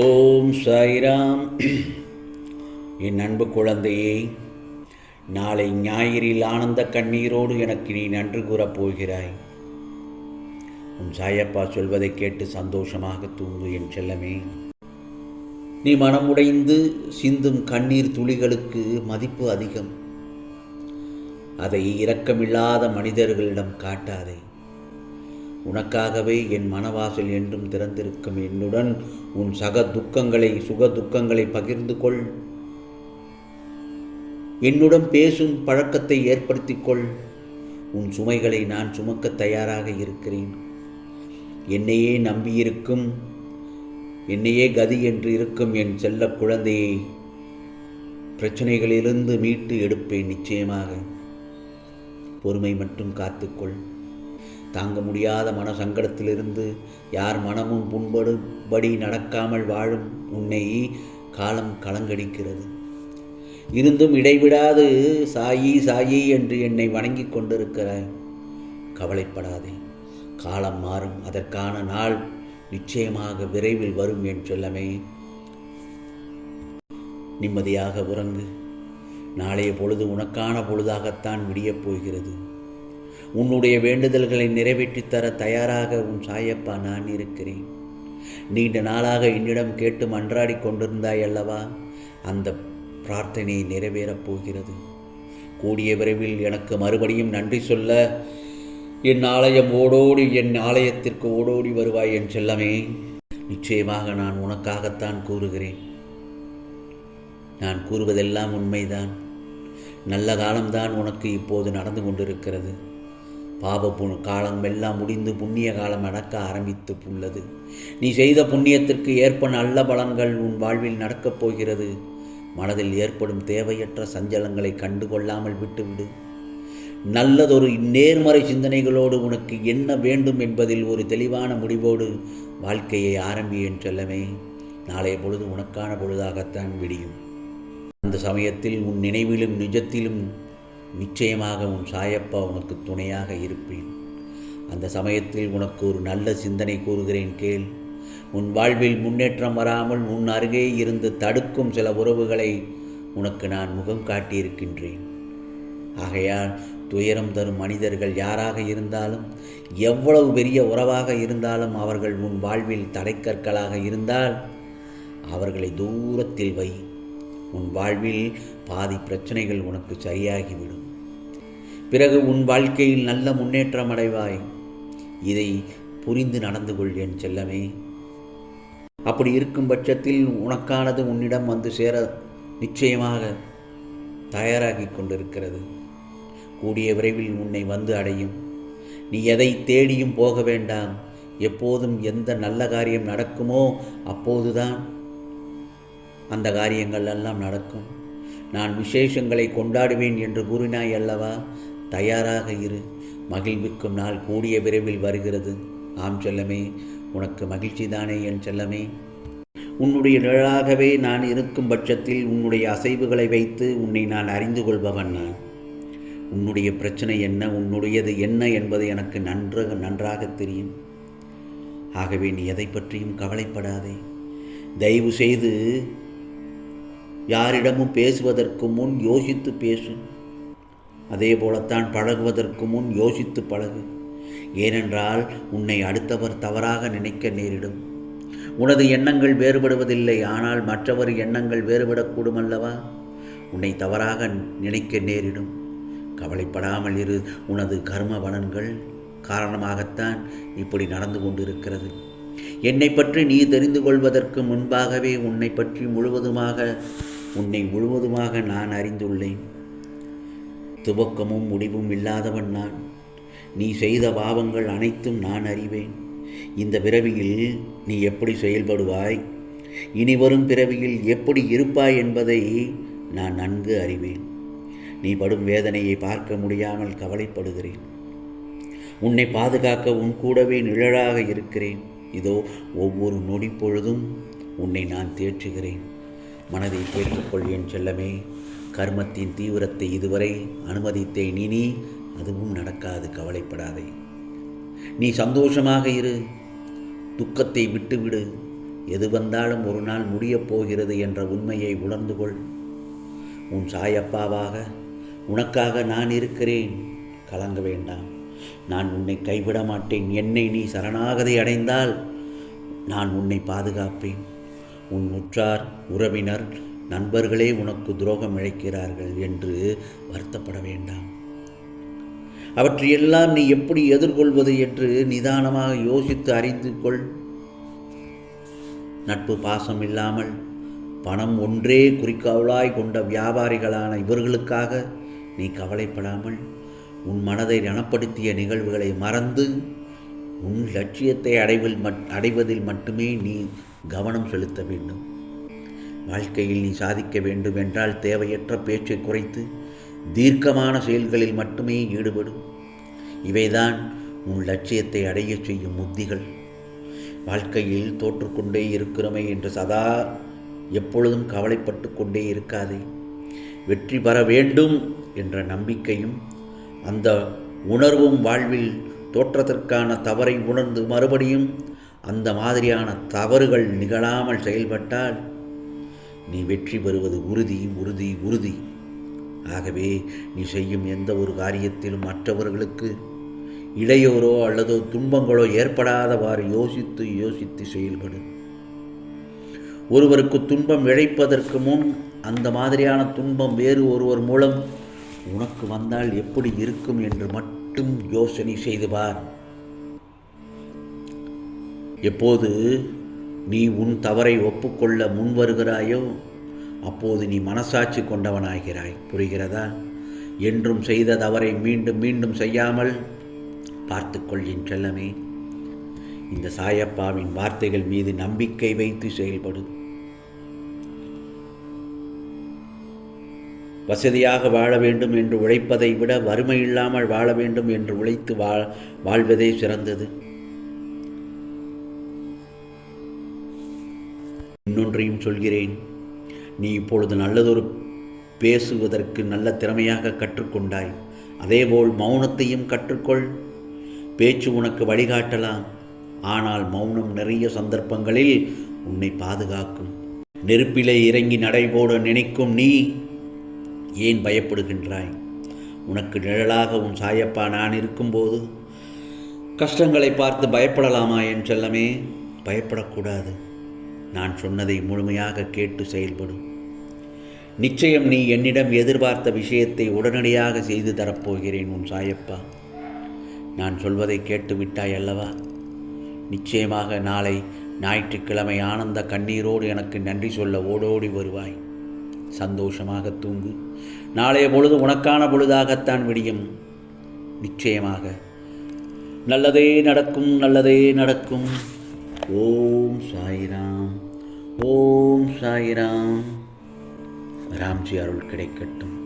ஓம் சாய்ராம். என் அன்பு குழந்தையே நாளை ஞாயிறில் ஆனந்த கண்ணீரோடு எனக்கு நீ நன்றி கூறப் போகிறாய். உன் சாயப்பா சொல்வதை கேட்டு சந்தோஷமாக தூங்கு என் செல்லமே. நீ மனமுடைந்து சிந்தும் கண்ணீர் துளிகளுக்கு மதிப்பு அதிகம். அதை இரக்கமில்லாத மனிதர்களிடம் காட்டாதே. உனக்காகவே என் மனவாசல் என்றும் திறந்திருக்கும் என்னுடன் உன் சக துக்கங்களை சுக துக்கங்களை பகிர்ந்து கொள். என்னுடன் பேசும் பழக்கத்தை ஏற்படுத்திக் கொள். உன் சுமைகளை நான் சுமக்க தயாராக இருக்கிறேன். என்னையே நம்பியிருக்கும் என்னையே கதி என்று இருக்கும் என் செல்ல குழந்தையை பிரச்சனைகளிலிருந்து மீட்டு எடுப்பேன் நிச்சயமாக. பொறுமை மட்டும் காத்துக்கொள் தாங்க முடியாத மன சங்கடத்திலிருந்து யார் மனமும் புண்படும்படி நடக்காமல் வாழும் உன்னை காலம் கலங்கடிக்கிறது. இருந்தும் இடைவிடாது சாயி சாயி என்று என்னை வணங்கி கொண்டிருக்கிறாய் கவலைப்படாதே. காலம் மாறும் அதற்கான நாள் நிச்சயமாக விரைவில் வரும் என் செல்லமே. நிம்மதியாக உறங்கு. நாளைய பொழுது உனக்கான பொழுதாகத்தான் விடியப் போகிறது. உன்னுடைய வேண்டுதல்களை நிறைவேற்றித் தர தயாராக உன் சாயப்பா நான் இருக்கிறேன். நீண்ட நாளாக என்னிடம் கேட்டு மன்றாடி கொண்டிருந்தாய் அல்லவா? அந்த பிரார்த்தனை நிறைவேறப் போகிறது. கூடிய விரைவில் எனக்கு மறுபடியும் நன்றி சொல்ல என் ஆலயம் ஓடோடி என் ஆலயத்திற்கு ஓடோடி வருவாய் என் செல்லமே. நிச்சயமாக நான் உனக்காகத்தான் கூறுகிறேன். நான் கூறுவதெல்லாம் உண்மைதான். நல்ல காலம்தான் உனக்கு இப்போது நடந்து கொண்டிருக்கிறது. பாப பு காலம் எல்லாம் முடிந்து புண்ணிய காலம் நடக்க ஆரம்பித்து உள்ளது நீ செய்த புண்ணியத்திற்கு ஏற்ப நல்ல பலன்கள் உன் வாழ்வில் நடக்கப் போகிறது. மனதில் ஏற்படும் தேவையற்ற சஞ்சலங்களை கண்டுகொள்ளாமல் விட்டுவிடு. நல்லதொரு நேர்மறை சிந்தனைகளோடு உனக்கு என்ன வேண்டும் என்பதில் ஒரு தெளிவான முடிவோடு வாழ்க்கையை ஆரம்பியேன் செல்லமே. நாளைய பொழுது உனக்கான பொழுதாகத்தான் விடியும். அந்த சமயத்தில் உன் நினைவிலும் நிஜத்திலும் நிச்சயமாக உன் சாயப்பா உனக்கு துணையாக இருப்பேன். அந்த சமயத்தில் உனக்கு ஒரு நல்ல சிந்தனை கூறுகிறேன் கேள். உன் வாழ்வில் முன்னேற்றம் வராமல் உன் அருகே இருந்து தடுக்கும் சில உறவுகளை உனக்கு நான் முகம் காட்டியிருக்கின்றேன். ஆகையால் துயரம் தரும் மனிதர்கள் யாராக இருந்தாலும் எவ்வளவு பெரிய உறவாக இருந்தாலும் அவர்கள் உன் வாழ்வில் தடைக்கற்களாக இருந்தால் அவர்களை தூரத்தில் வை. உன் வாழ்வில் பாதி பிரச்சனைகள் உனக்கு சரியாகிவிடும். பிறகு உன் வாழ்க்கையில் நல்ல முன்னேற்றம் அடைவாய். இதை புரிந்து நடந்து கொள் என் செல்லமே. அப்படி இருக்கும் பட்சத்தில் உனக்கானது உன்னிடம் வந்து சேர நிச்சயமாக தயாராகி கொண்டிருக்கிறது. கூடிய விரைவில் உன்னை வந்து அடையும். நீ எதை தேடியும் போக வேண்டாம். எப்போதும் எந்த நல்ல காரியம் நடக்குமோ அப்போதுதான் அந்த காரியங்கள் எல்லாம் நடக்கும். நான் விசேஷங்களை கொண்டாடுவேன் என்று கூறினாய் அல்லவா? தயாராக இரு. மகிழ்விக்கும் நாள் கூடிய விரைவில் வருகிறது. ஆம் செல்லமே உனக்கு மகிழ்ச்சி தானே என் செல்லமே? உன்னுடைய நிழலாகவே நான் இருக்கும் பட்சத்தில் உன்னுடைய அசைவுகளை வைத்து உன்னை நான் அறிந்து கொள்பவன் நான். உன்னுடைய பிரச்சனை என்ன உன்னுடையது என்ன என்பது எனக்கு நன்றாக நன்றாக தெரியும். ஆகவே நீ எதை பற்றியும் கவலைப்படாதே. தயவு செய்து யாரிடமும் பேசுவதற்கு முன் யோசித்து பேசு. அதே போலத்தான் பழகுவதற்கு முன் யோசித்து பழகு. ஏனென்றால் உன்னை அடுத்தவர் தவறாக நினைக்க நேரிடும். உனது எண்ணங்கள் வேறுபடுவதில்லை ஆனால் மற்றவர் எண்ணங்கள் வேறுபடக்கூடும் அல்லவா உன்னை தவறாக நினைக்க நேரிடும். கவலைப்படாமல் இரு உனது கர்ம பலன்கள் காரணமாகத்தான் இப்படி நடந்து கொண்டிருக்கிறது. என்னை பற்றி நீ தெரிந்து கொள்வதற்கு முன்பாகவே உன்னை பற்றி முழுவதுமாக உன்னை முழுவதுமாக நான் அறிந்துள்ளேன். துவக்கமும் முடிவும் இல்லாதவன் நான். நீ செய்த பாவங்கள் அனைத்தும் நான் அறிவேன். இந்த பிறவியில் நீ எப்படி செயல்படுவாய்? இனி வரும் பிறவியில் எப்படி இருப்பாய் என்பதை நான் நன்கு அறிவேன். நீ படும் வேதனையை பார்க்க முடியாமல் கவலைப்படுகிறேன். உன்னை பாதுகாக்க உன் கூடவே நிழலாக இருக்கிறேன். இதோ ஒவ்வொரு நொடி பொழுதும் உன்னை நான் தேற்றுகிறேன். மனதை தேற்றிக்கொள் என் செல்லமே. கர்மத்தின் தீவிரத்தை இதுவரை அனுமதித்தேன். இனி அதுவும் நடக்காது கவலைப்படாதே. நீ சந்தோஷமாக இரு. துக்கத்தை விட்டுவிடு. எது வந்தாலும் ஒரு நாள் முடியப் போகிறது என்ற உண்மையை உணர்ந்து கொள். உன் சாயப்பாவாக உனக்காக நான் இருக்கிறேன். கலங்க வேண்டாம். நான் உன்னை கைவிட மாட்டேன். என்னை நீ சரணாகதி அடைந்தால் நான் உன்னை பாதுகாப்பேன். உன் உற்றார் உறவினர் நண்பர்களே உனக்கு துரோகம் இழைக்கிறார்கள் என்று வருத்தப்பட வேண்டாம். அவற்றையெல்லாம் நீ எப்படி எதிர்கொள்வது என்று நிதானமாக யோசித்து அறிந்து கொள். நட்பு பாசம் இல்லாமல் பணம் ஒன்றே குறிக்கோளாய் கொண்ட வியாபாரிகளான இவர்களுக்காக நீ கவலைப்படாமல் உன் மனதை ரணப்படுத்திய நிகழ்வுகளை மறந்து உன் லட்சியத்தை அடைவில் மட் அடைவதில் மட்டுமே நீ கவனம் செலுத்த வேண்டும். வாழ்க்கையில் நீ சாதிக்க வேண்டும் என்றால் தேவையற்ற பேச்சை குறைத்து தீர்க்கமான செயல்களில் மட்டுமே ஈடுபடும் இவைதான் உன் லட்சியத்தை அடையச் செய்யும் உத்திகள். வாழ்க்கையில் தோற்றுக்கொண்டே இருக்கிறோமே என்று சதா எப்பொழுதும் கவலைப்பட்டு கொண்டே இருக்காதே. வெற்றி பெற வேண்டும் என்ற நம்பிக்கையும் அந்த உணர்வும் வாழ்வில் தோற்றத்திற்கான தவறை உணர்ந்து மறுபடியும் அந்த மாதிரியான தவறுகள் நிகழாமல் செயல்பட்டால் நீ வெற்றி பெறுவது உறுதி உறுதி உறுதி. ஆகவே நீ செய்யும் எந்த ஒரு காரியத்திலும் மற்றவர்களுக்கு இடையூறோ அல்லது துன்பங்களோ ஏற்படாதவாறு யோசித்து யோசித்து செயல்படு. ஒருவருக்கு துன்பம் இழைப்பதற்கு முன் அந்த மாதிரியான துன்பம் வேறு ஒருவர் மூலம் உனக்கு வந்தால் எப்படி இருக்கும் என்று மட்டும் யோசனை செய்து பார். எப்போது நீ உன் தவறை ஒப்புக்கொள்ள முன் வருகிறாயோ அப்போது நீ மனசாட்சி கொண்டவனாகிறாய். புரிகிறதா? என்றும் செய்த தவறை மீண்டும் மீண்டும் செய்யாமல் பார்த்துக்கொள் என் செல்லமே. இந்த சாயப்பாவின் வார்த்தைகள் மீது நம்பிக்கை வைத்து செயல்படும் வசதியாக வாழ வேண்டும் என்று உழைப்பதை விட வறுமை இல்லாமல் வாழ வேண்டும் என்று உழைத்து வாழ் வாழ்வதே சிறந்தது. இன்னொன்றையும் சொல்கிறேன். நீ இப்பொழுது நல்லதொரு பேசுவதற்கு நல்ல திறமையாக கற்றுக்கொண்டாய். அதேபோல் மௌனத்தையும் கற்றுக்கொள். பேச்சு உனக்கு வழிகாட்டலாம். ஆனால் மௌனம் நிறைய சந்தர்ப்பங்களில் உன்னை பாதுகாக்கும். நெருப்பிலே இறங்கி நடைபோட நினைக்கும் நீ ஏன் பயப்படுகின்றாய்? உனக்கு நிழலாக உன் சாயப்பா நான் இருக்கும்போது கஷ்டங்களை பார்த்து பயப்படலாமா என் செல்லமே? பயப்படக்கூடாது. நான் சொன்னதை முழுமையாக கேட்டு செயல்படும் நிச்சயம் நீ என்னிடம் எதிர்பார்த்த விஷயத்தை உடனடியாக செய்து தரப்போகிறேன் உன் சாயப்பா. நான் சொல்வதை கேட்டு விட்டாய் அல்லவா? நிச்சயமாக நாளை ஞாயிற்றுக்கிழமை ஆனந்த கண்ணீரோடு எனக்கு நன்றி சொல்ல ஓடோடி வருவாய். சந்தோஷமாக தூங்கு. நாளைய பொழுது உனக்கான பொழுதாகத்தான் விடியும். நிச்சயமாக. நல்லதே நடக்கும் நல்லதே நடக்கும். ஓம் சாய்ராம் ஓம் சாய்ராம். ராம்ஜி அருள் கிடைக்கட்டும்.